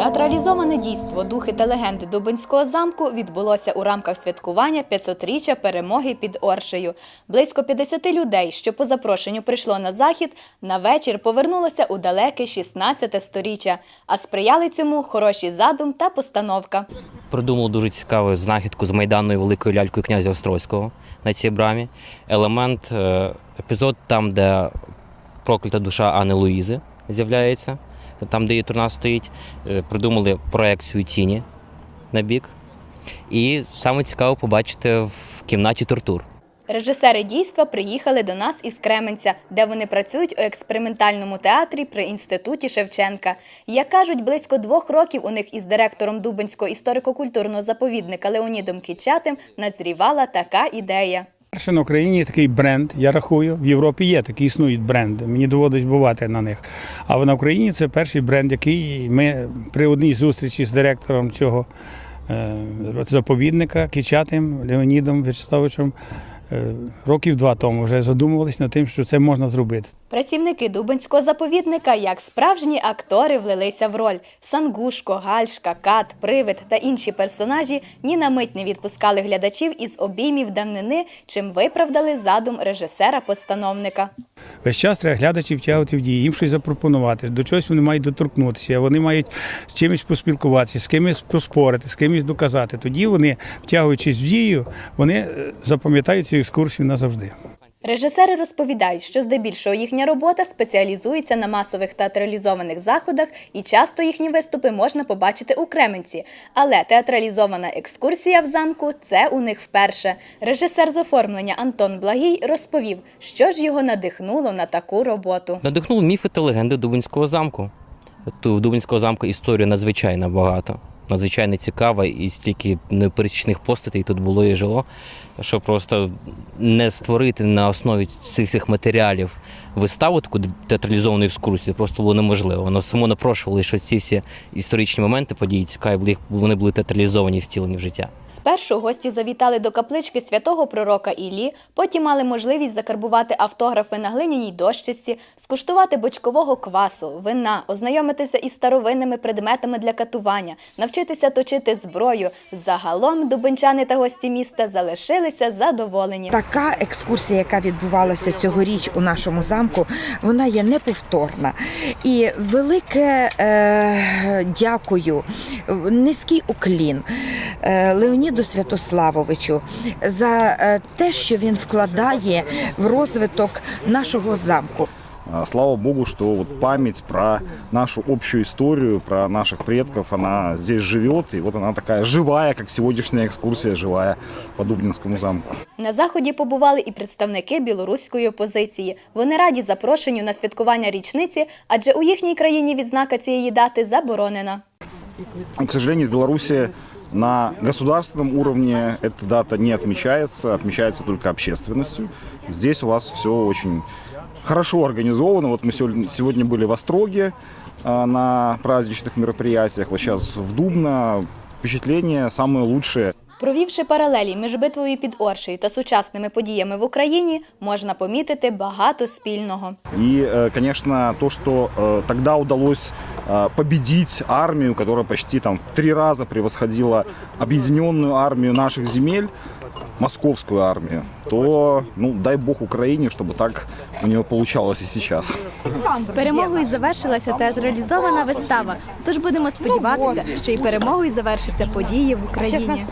Театралізоване дійство Духи та легенди Дубинського замку відбулося у рамках святкування 500-річчя перемоги під Оршею. Близько 50 людей, що по запрошенню прийшло на захід, на вечір повернулося у далеке 16 сторіччя. А сприяли цьому хороший задум та постановка. Придумав дуже цікаву знахідку з майданною великою лялькою князя Острозького на цій брамі. Елемент, е, епізод там, де проклята душа Анни Луїзи з'являється, там, де її стоїть. Е, Придумали проекцію тіні на бік. І саме цікаво побачити в кімнаті тортур. Режисери дійства приїхали до нас із Кременця, де вони працюють у експериментальному театрі при інституті Шевченка. Як кажуть, близько двох років у них із директором Дубинського історико-культурного заповідника Леонідом Кічатим назрівала така ідея. Перше на Україні такий бренд, я рахую. В Європі є такі існують бренди. Мені доводить бувати на них. А на Україні це перший бренд, який ми при одній зустрічі з директором цього е, заповідника Кичатим Леонідом Вячеславовичем е, років два тому вже задумувалися над тим, що це можна зробити. Працівники Дубинського заповідника, як справжні актори, влилися в роль. Сангушко, Гальшка, Кат, Привид та інші персонажі ні на мить не відпускали глядачів із обіймів давнини, чим виправдали задум режисера-постановника. Весь час треба глядачів втягувати в дії, їм щось запропонувати, до чогось вони мають доторкнутися, вони мають з чимось поспілкуватися, з кимось поспорити, з кимось доказати. Тоді вони, втягуючись в дію, вони е, запам'ятають цю екскурсію назавжди. Режисери розповідають, що здебільшого їхня робота спеціалізується на масових театралізованих заходах, і часто їхні виступи можна побачити у Кременці. Але театралізована екскурсія в замку це у них вперше. Режисер з оформлення Антон Благій розповів, що ж його надихнуло на таку роботу. Надихнули міфи та легенди Дубинського замку. Тут в Дубинського замку історія надзвичайно багато, надзвичайно цікава, і стільки непересічних постатей тут було і жило, що просто не створити на основі цих всіх матеріалів виставу, таку театралізовану екскурсію, просто було неможливо. Воно само напрошувало, що ці всі історичні моменти події цікаві, вони були театралізовані, втілені в життя. Спершу гості завітали до каплички святого пророка Іллі, потім мали можливість закарбувати автографи на глиняній дощечці, скуштувати бочкового квасу, вина, ознайомитися із старовинними предметами для катування, навчитися точити зброю. Загалом дубенчани та гості міста залишилися задоволені. Така екскурсія, яка відбувалася цьогоріч у нашому замку, вона є неповторна. І велике е, дякую, низький уклін е, Леоніду Святославовичу за е, те, що він вкладає в розвиток нашого замку. Слава Богу, что вот память про нашу общую историю, про наших предков, она здесь живет. И вот она такая живая, как сегодняшняя экскурсия живая по Дубнинскому замку. На заході побували і представники білоруської опозиції. Вони раді запрошенню на святкування річниці, адже у їхній країні відзнака цієї дати заборонена. К сожалению, в Беларуси на государственном уровне эта дата не отмечается, отмечается только общественностью. Здесь у вас все очень хорошо организовано. Вот мы сегодня, сегодня были в Остроге а, на праздничных мероприятиях, вот сейчас в Дубно. Впечатления самые лучшие. Провівши паралелі між битвою під Оршею та сучасними подіями в Україні, можна помітити багато спільного. И, э, конечно, то, что э, тогда удалось э, победить армию, которая почти там в три раза превосходила объединенную армию наших земель, московскую армию, то, ну, дай бог Украине, чтобы так у нее получалось и сейчас. Перемогою завершилася театралізована вистава. Тож будемо сподіватися, що і перемогою завершиться події в Україні.